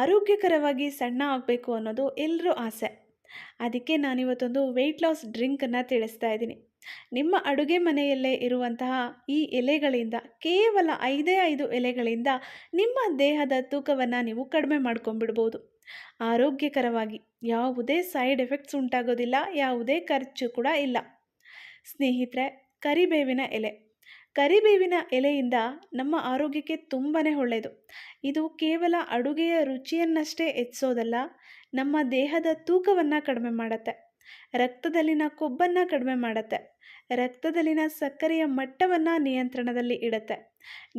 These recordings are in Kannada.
ಆರೋಗ್ಯಕರವಾಗಿ ಸಣ್ಣ ಆಗಬೇಕು ಅನ್ನೋದು ಎಲ್ಲರೂ ಆಸೆ. ಅದಕ್ಕೆ ನಾನಿವತ್ತೊಂದು ವೆಯ್ಟ್ ಲಾಸ್ ಡ್ರಿಂಕನ್ನು ತಿಳಿಸ್ತಾ ಇದ್ದೀನಿ. ನಿಮ್ಮ ಅಡುಗೆ ಮನೆಯಲ್ಲೇ ಇರುವಂತಹ ಈ ಎಲೆಗಳಿಂದ, ಕೇವಲ ಐದೇ ಐದು ಎಲೆಗಳಿಂದ ನಿಮ್ಮ ದೇಹದ ತೂಕವನ್ನು ನೀವು ಕಡಿಮೆ ಮಾಡ್ಕೊಂಡ್ಬಿಡ್ಬೋದು. ಆರೋಗ್ಯಕರವಾಗಿ ಯಾವುದೇ ಸೈಡ್ ಎಫೆಕ್ಟ್ಸ್ ಉಂಟಾಗೋದಿಲ್ಲ, ಯಾವುದೇ ಖರ್ಚು ಕೂಡ ಇಲ್ಲ. ಸ್ನೇಹಿತರೆ, ಕರಿಬೇವಿನ ಎಲೆ. ಕರಿಬೇವಿನ ಎಲೆಯಿಂದ ನಮ್ಮ ಆರೋಗ್ಯಕ್ಕೆ ತುಂಬಾ ಒಳ್ಳೆಯದು ಇದು ಕೇವಲ ಅಡುಗೆಯ ರುಚಿಯನ್ನಷ್ಟೇ ಹೆಚ್ಚಿಸೋದಲ್ಲ ನಮ್ಮ ದೇಹದ ತೂಕವನ್ನು ಕಡಿಮೆ ಮಾಡುತ್ತೆ. ರಕ್ತದಲ್ಲಿನ ಕೊಬ್ಬನ್ನು ಕಡಿಮೆ ಮಾಡುತ್ತೆ. ರಕ್ತದಲ್ಲಿನ ಸಕ್ಕರೆಯ ಮಟ್ಟವನ್ನು ನಿಯಂತ್ರಣದಲ್ಲಿ ಇಡುತ್ತೆ.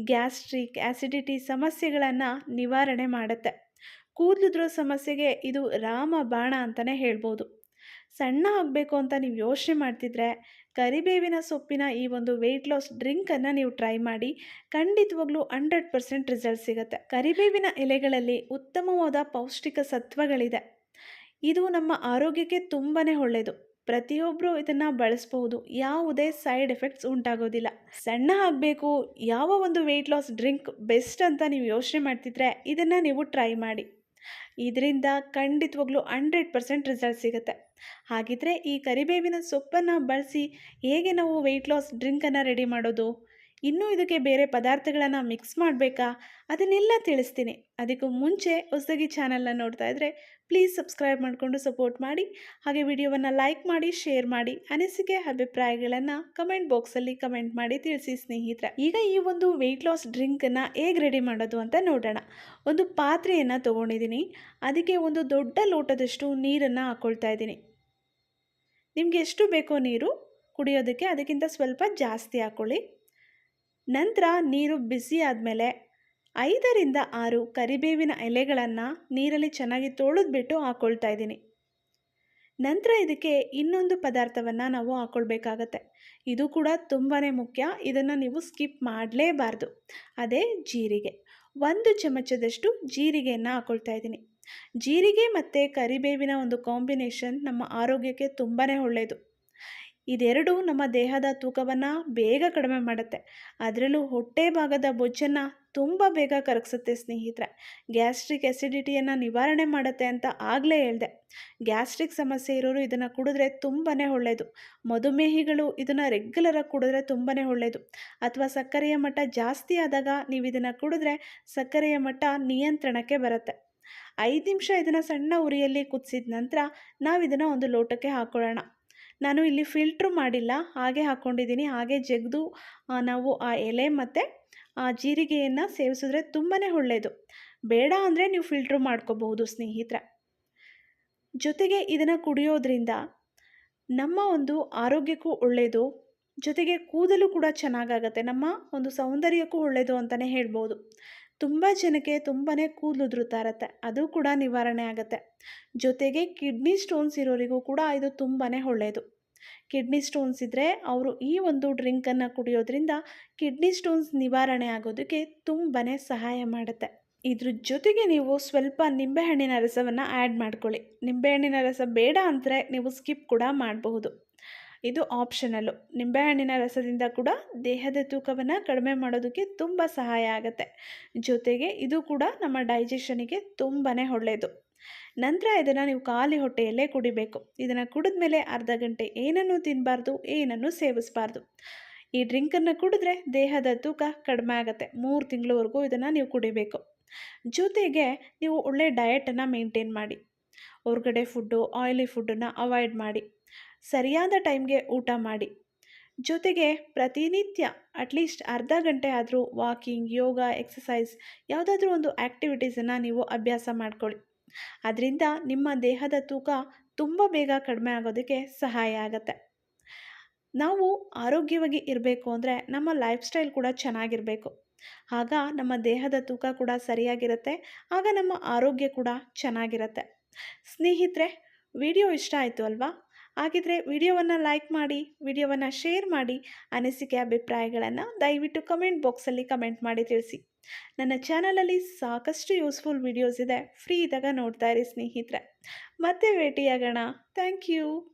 ಗ್ಯಾಸ್ಟ್ರಿಕ್ ಆ್ಯಸಿಡಿಟಿ ಸಮಸ್ಯೆಗಳನ್ನು ನಿವಾರಣೆ ಮಾಡುತ್ತೆ. ಕೂದಲುದ್ರೋ ಸಮಸ್ಯೆಗೆ ಇದು ರಾಮ ಬಾಣ ಅಂತಲೇ ಹೇಳ್ಬೋದು. ಸಣ್ಣ ಆಗಬೇಕು ಅಂತ ನೀವು ಯೋಚನೆ ಮಾಡ್ತಿದ್ರೆ ಕರಿಬೇವಿನ ಸೊಪ್ಪಿನ ಈ ಒಂದು ವೆಯ್ಟ್ ಲಾಸ್ ಡ್ರಿಂಕನ್ನು ನೀವು ಟ್ರೈ ಮಾಡಿ, ಖಂಡಿತವಾಗ್ಲೂ ಹಂಡ್ರೆಡ್ ಪರ್ಸೆಂಟ್ ರಿಸಲ್ಟ್ ಸಿಗುತ್ತೆ. ಕರಿಬೇವಿನ ಎಲೆಗಳಲ್ಲಿ ಉತ್ತಮವಾದ ಪೌಷ್ಟಿಕ ಸತ್ವಗಳಿದೆ. ಇದು ನಮ್ಮ ಆರೋಗ್ಯಕ್ಕೆ ತುಂಬಾ ಒಳ್ಳೆಯದು ಪ್ರತಿಯೊಬ್ಬರು ಇದನ್ನು ಬಳಸಬಹುದು. ಯಾವುದೇ ಸೈಡ್ ಎಫೆಕ್ಟ್ಸ್ ಉಂಟಾಗೋದಿಲ್ಲ. ಸಣ್ಣ ಆಗಬೇಕು, ಯಾವ ಒಂದು ವೆಯ್ಟ್ ಲಾಸ್ ಡ್ರಿಂಕ್ ಬೆಸ್ಟ್ ಅಂತ ನೀವು ಯೋಚನೆ ಮಾಡ್ತಿದ್ರೆ ಇದನ್ನು ನೀವು ಟ್ರೈ ಮಾಡಿ. ಇದರಿಂದ ಖಂಡಿತವಾಗ್ಲೂ ಹಂಡ್ರೆಡ್ ಪರ್ಸೆಂಟ್ ರಿಸಲ್ಟ್ ಸಿಗುತ್ತೆ. ಹಾಗಿದ್ರೆ ಈ ಕರಿಬೇವಿನ ಸೊಪ್ಪನ್ನು ಬಳಸಿ ಹೇಗೆ ನಾವು ವೆಯ್ಟ್ ಲಾಸ್ ಡ್ರಿಂಕನ್ನು ರೆಡಿ ಮಾಡೋದು? ಇನ್ನೂ ಇದಕ್ಕೆ ಬೇರೆ ಪದಾರ್ಥಗಳನ್ನು ಮಿಕ್ಸ್ ಮಾಡಬೇಕಾ? ಅದನ್ನೆಲ್ಲ ತಿಳಿಸ್ತೀನಿ. ಅದಕ್ಕೂ ಮುಂಚೆ ಹೊಸದಾಗಿ ಚಾನಲ್ನ ನೋಡ್ತಾ ಇದ್ದರೆ ಪ್ಲೀಸ್ ಸಬ್ಸ್ಕ್ರೈಬ್ ಮಾಡಿಕೊಂಡು ಸಪೋರ್ಟ್ ಮಾಡಿ. ಹಾಗೆ ವಿಡಿಯೋವನ್ನು ಲೈಕ್ ಮಾಡಿ ಶೇರ್ ಮಾಡಿ, ಅನಿಸಿಕೆ ಅಭಿಪ್ರಾಯಗಳನ್ನು ಕಮೆಂಟ್ ಬಾಕ್ಸಲ್ಲಿ ಕಮೆಂಟ್ ಮಾಡಿ ತಿಳಿಸಿ ಸ್ನೇಹಿತರೆ. ಈಗ ಈ ಒಂದು ವೆಯ್ಟ್ ಲಾಸ್ ಡ್ರಿಂಕನ್ನು ಹೇಗೆ ರೆಡಿ ಮಾಡೋದು ಅಂತ ನೋಡೋಣ. ಒಂದು ಪಾತ್ರೆಯನ್ನು ತೊಗೊಂಡಿದ್ದೀನಿ. ಅದಕ್ಕೆ ಒಂದು ದೊಡ್ಡ ಲೋಟದಷ್ಟು ನೀರನ್ನು ಹಾಕ್ಕೊಳ್ತಾ ಇದ್ದೀನಿ. ನಿಮಗೆ ಎಷ್ಟು ಬೇಕೋ ನೀರು ಕುಡಿಯೋದಕ್ಕೆ ಅದಕ್ಕಿಂತ ಸ್ವಲ್ಪ ಜಾಸ್ತಿ ಹಾಕ್ಕೊಳ್ಳಿ ನಂತರ ನೀರು ಬಿಸಿ ಆದಮೇಲೆ ಐದರಿಂದ ಆರು ಕರಿಬೇವಿನ ಎಲೆಗಳನ್ನು ನೀರಲ್ಲಿ ಚೆನ್ನಾಗಿ ತೊಳೆದ್ಬಿಟ್ಟು ಹಾಕ್ಕೊಳ್ತಾ ಇದ್ದೀನಿ. ನಂತರ ಇದಕ್ಕೆ ಇನ್ನೊಂದು ಪದಾರ್ಥವನ್ನು ನಾವು ಹಾಕ್ಕೊಳ್ಬೇಕಾಗತ್ತೆ ಇದು ಕೂಡ ತುಂಬಾ ಮುಖ್ಯ. ಇದನ್ನು ನೀವು ಸ್ಕಿಪ್ ಮಾಡಲೇಬಾರ್ದು. ಅದೇ ಜೀರಿಗೆ. ಒಂದು ಚಮಚದಷ್ಟು ಜೀರಿಗೆಯನ್ನು ಹಾಕ್ಕೊಳ್ತಾ ಇದ್ದೀನಿ. ಜೀರಿಗೆ ಮತ್ತು ಕರಿಬೇವಿನ ಒಂದು ಕಾಂಬಿನೇಷನ್ ನಮ್ಮ ಆರೋಗ್ಯಕ್ಕೆ ತುಂಬಾ ಒಳ್ಳೆಯದು ಇದೆರಡು ನಮ್ಮ ದೇಹದ ತೂಕವನ್ನು ಬೇಗ ಕಡಿಮೆ ಮಾಡುತ್ತೆ. ಅದರಲ್ಲೂ ಹೊಟ್ಟೆ ಭಾಗದ ಬೊಜ್ಜನ್ನು ತುಂಬ ಬೇಗ ಕರಗಿಸುತ್ತೆ ಸ್ನೇಹಿತರೆ. ಗ್ಯಾಸ್ಟ್ರಿಕ್ ಎಸಿಡಿಟಿಯನ್ನು ನಿವಾರಣೆ ಮಾಡುತ್ತೆ ಅಂತ ಆಗಲೇ ಹೇಳಿದೆ. ಗ್ಯಾಸ್ಟ್ರಿಕ್ ಸಮಸ್ಯೆ ಇರೋರು ಇದನ್ನು ಕುಡಿದ್ರೆ ತುಂಬಾ ಒಳ್ಳೆಯದು ಮಧುಮೇಹಿಗಳು ಇದನ್ನು ರೆಗ್ಯುಲರಾಗಿ ಕುಡಿದ್ರೆ ತುಂಬಾ ಒಳ್ಳೆಯದು ಅಥವಾ ಸಕ್ಕರೆಯ ಮಟ್ಟ ಜಾಸ್ತಿ ಆದಾಗ ನೀವು ಇದನ್ನು ಕುಡಿದ್ರೆ ಸಕ್ಕರೆಯ ಮಟ್ಟ ನಿಯಂತ್ರಣಕ್ಕೆ ಬರುತ್ತೆ. ಐದು ನಿಮಿಷ ಇದನ್ನು ಸಣ್ಣ ಉರಿಯಲ್ಲಿ ಕುದಿಸಿದ ನಂತರ ನಾವು ಇದನ್ನು ಒಂದು ಲೋಟಕ್ಕೆ ಹಾಕ್ಕೊಳ್ಳೋಣ ನಾನು ಇಲ್ಲಿ ಫಿಲ್ಟ್ರ್ ಮಾಡಿಲ್ಲ, ಹಾಗೆ ಹಾಕ್ಕೊಂಡಿದ್ದೀನಿ ಹಾಗೆ ಜಗ್ದು ನಾವು ಆ ಎಲೆ ಮತ್ತು, ಆ ಜೀರಿಗೆಯನ್ನು ಸೇವಿಸಿದ್ರೆ ತುಂಬಾ ಒಳ್ಳೆಯದು ಬೇಡ ಅಂದರೆ ನೀವು ಫಿಲ್ಟ್ರ್ ಮಾಡ್ಕೋಬಹುದು, ಸ್ನೇಹಿತರೆ. ಜೊತೆಗೆ ಇದನ್ನು ಕುಡಿಯೋದ್ರಿಂದ ನಮ್ಮ ಒಂದು ಆರೋಗ್ಯಕ್ಕೂ ಒಳ್ಳೆಯದು ಜೊತೆಗೆ ಕೂದಲು ಕೂಡ ಚೆನ್ನಾಗಾಗತ್ತೆ. ನಮ್ಮ ಒಂದು ಸೌಂದರ್ಯಕ್ಕೂ ಒಳ್ಳೆಯದು ಅಂತಲೇ ಹೇಳ್ಬೋದು. ತುಂಬ ಜನಕ್ಕೆ ತುಂಬಾ ಕೂದಲು ಉದುರುತ್ತಾ ಇರುತ್ತೆ ಅದು ಕೂಡ ನಿವಾರಣೆ ಆಗುತ್ತೆ. ಜೊತೆಗೆ ಕಿಡ್ನಿ ಸ್ಟೋನ್ಸ್ ಇರೋರಿಗೂ ಕೂಡ ಇದು ತುಂಬಾ ಒಳ್ಳೆಯದು ಕಿಡ್ನಿ ಸ್ಟೋನ್ಸ್ ಇದ್ದರೆ ಅವರು ಈ ಒಂದು ಡ್ರಿಂಕನ್ನು ಕುಡಿಯೋದ್ರಿಂದ ಕಿಡ್ನಿ ಸ್ಟೋನ್ಸ್ ನಿವಾರಣೆ ಆಗೋದಕ್ಕೆ ತುಂಬಾ ಸಹಾಯ ಮಾಡುತ್ತೆ. ಇದ್ರ ಜೊತೆಗೆ ನೀವು ಸ್ವಲ್ಪ ನಿಂಬೆಹಣ್ಣಿನ ರಸವನ್ನು ಆ್ಯಡ್ ಮಾಡ್ಕೊಳ್ಳಿ. ನಿಂಬೆಹಣ್ಣಿನ ರಸ ಬೇಡ ಅಂದರೆ ನೀವು ಸ್ಕಿಪ್ ಕೂಡ ಮಾಡಬಹುದು. ಇದು ಆಪ್ಷನಲ್ಲು ನಿಂಬೆಹಣ್ಣಿನ ರಸದಿಂದ ಕೂಡ ದೇಹದ ತೂಕವನ್ನು ಕಡಿಮೆ ಮಾಡೋದಕ್ಕೆ ತುಂಬ ಸಹಾಯ ಆಗುತ್ತೆ. ಜೊತೆಗೆ ಇದು ಕೂಡ ನಮ್ಮ ಡೈಜೆಷನಿಗೆ ತುಂಬಾ ಒಳ್ಳೆಯದು ನಂತರ ಇದನ್ನು ನೀವು ಖಾಲಿ ಹೊಟ್ಟೆಯಲ್ಲೇ ಕುಡಿಬೇಕು. ಇದನ್ನು ಕುಡಿದ ಮೇಲೆ ಅರ್ಧ ಗಂಟೆ ಏನನ್ನೂ ತಿನ್ನಬಾರ್ದು ಏನನ್ನೂ ಸೇವಿಸಬಾರ್ದು. ಈ ಡ್ರಿಂಕನ್ನು ಕುಡಿದ್ರೆ ದೇಹದ ತೂಕ ಕಡಿಮೆ ಆಗುತ್ತೆ. ಮೂರು ತಿಂಗಳವರೆಗೂ ಇದನ್ನು ನೀವು ಕುಡಿಬೇಕು. ಜೊತೆಗೆ ನೀವು ಒಳ್ಳೆ ಡಯಟನ್ನು ಮೇಂಟೈನ್ ಮಾಡಿ. ಹೊರಗಡೆ ಫುಡ್ಡು ಆಯಿಲಿ ಫುಡ್ಡನ್ನು ಅವಾಯ್ಡ್ ಮಾಡಿ. ಸರಿಯಾದ ಟೈಮ್ಗೆ ಊಟ ಮಾಡಿ. ಜೊತೆಗೆ ಪ್ರತಿನಿತ್ಯ ಅಟ್ಲೀಸ್ಟ್ ಅರ್ಧ ಗಂಟೆ ಆದರೂ ವಾಕಿಂಗ್ ಯೋಗ ಎಕ್ಸಸೈಸ್ ಯಾವುದಾದ್ರೂ ಒಂದು ಆ್ಯಕ್ಟಿವಿಟೀಸನ್ನು ನೀವು ಅಭ್ಯಾಸ ಮಾಡ್ಕೊಳ್ಳಿ. ಅದರಿಂದ ನಿಮ್ಮ ದೇಹದ ತೂಕ ತುಂಬ ಬೇಗ ಕಡಿಮೆ ಆಗೋದಕ್ಕೆ ಸಹಾಯ ಆಗುತ್ತೆ. ನಾವು ಆರೋಗ್ಯವಾಗಿ ಇರಬೇಕು ಅಂದರೆ ನಮ್ಮ ಲೈಫ್ ಸ್ಟೈಲ್ ಕೂಡ ಚೆನ್ನಾಗಿರಬೇಕು. ಆಗ ನಮ್ಮ ದೇಹದ ತೂಕ ಕೂಡ ಸರಿಯಾಗಿರುತ್ತೆ, ಆಗ ನಮ್ಮ ಆರೋಗ್ಯ ಕೂಡ ಚೆನ್ನಾಗಿರುತ್ತೆ. ಸ್ನೇಹಿತರೆ ವಿಡಿಯೋ ಇಷ್ಟ ಆಯಿತು ಅಲ್ವಾ? ಹಾಗಿದ್ರೆ ವಿಡಿಯೋವನ್ನು ಲೈಕ್ ಮಾಡಿ, ವಿಡಿಯೋವನ್ನು ಶೇರ್ ಮಾಡಿ ಅನಿಸಿಕೆ ಅಭಿಪ್ರಾಯಗಳನ್ನು ದಯವಿಟ್ಟು ಕಮೆಂಟ್ ಬಾಕ್ಸಲ್ಲಿ ಕಮೆಂಟ್ ಮಾಡಿ ತಿಳಿಸಿ. ನನ್ನ ಚಾನಲಲ್ಲಿ ಸಾಕಷ್ಟು ಯೂಸ್ಫುಲ್ ವಿಡಿಯೋಸ್ ಇದೆ. ಫ್ರೀ ಇದ್ದಾಗ ನೋಡ್ತಾ ಇರಿ ಸ್ನೇಹಿತರೆ. ಮತ್ತೆ ಭೇಟಿಯಾಗೋಣ. Thank you